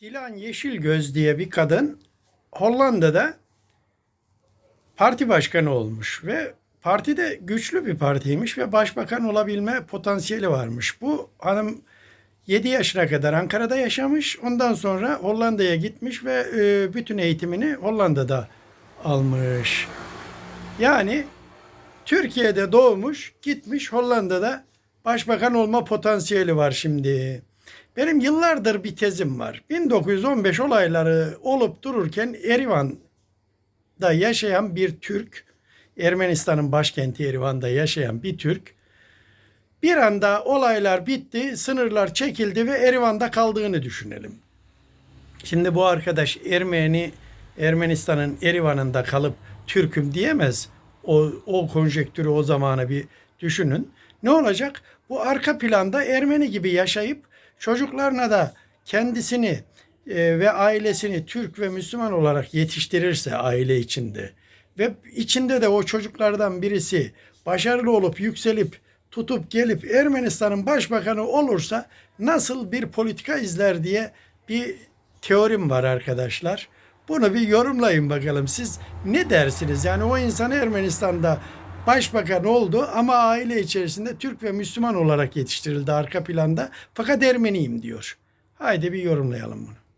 Dilan Yeşilgöz diye bir kadın Hollanda'da parti başkanı olmuş ve partide güçlü bir partiymiş ve başbakan olabilme potansiyeli varmış. Bu hanım 7 yaşına kadar Ankara'da yaşamış. Ondan sonra Hollanda'ya gitmiş ve e, bütün eğitimini Hollanda'da almış. Yani Türkiye'de doğmuş, gitmiş Hollanda'da başbakan olma potansiyeli var şimdi. Benim yıllardır bir tezim var. 1915 olayları olup dururken Erivan'da yaşayan bir Türk, Ermenistan'ın başkenti Erivan'da yaşayan bir Türk, bir anda olaylar bitti, sınırlar çekildi ve Erivan'da kaldığını düşünelim. Şimdi bu arkadaş Ermeni, Ermenistan'ın Erivan'ında kalıp Türk'üm diyemez. O, o konjektürü o zamana bir düşünün. Ne olacak? Bu arka planda Ermeni gibi yaşayıp çocuklarına da kendisini e, ve ailesini Türk ve Müslüman olarak yetiştirirse aile içinde ve içinde de o çocuklardan birisi başarılı olup yükselip tutup gelip Ermenistan'ın başbakanı olursa nasıl bir politika izler diye bir teorim var arkadaşlar. Bunu bir yorumlayın bakalım. Siz ne dersiniz? Yani o insan Ermenistan'da başbakan oldu ama aile içerisinde Türk ve Müslüman olarak yetiştirildi arka planda. Fakat Ermeniyim diyor. Haydi bir yorumlayalım bunu.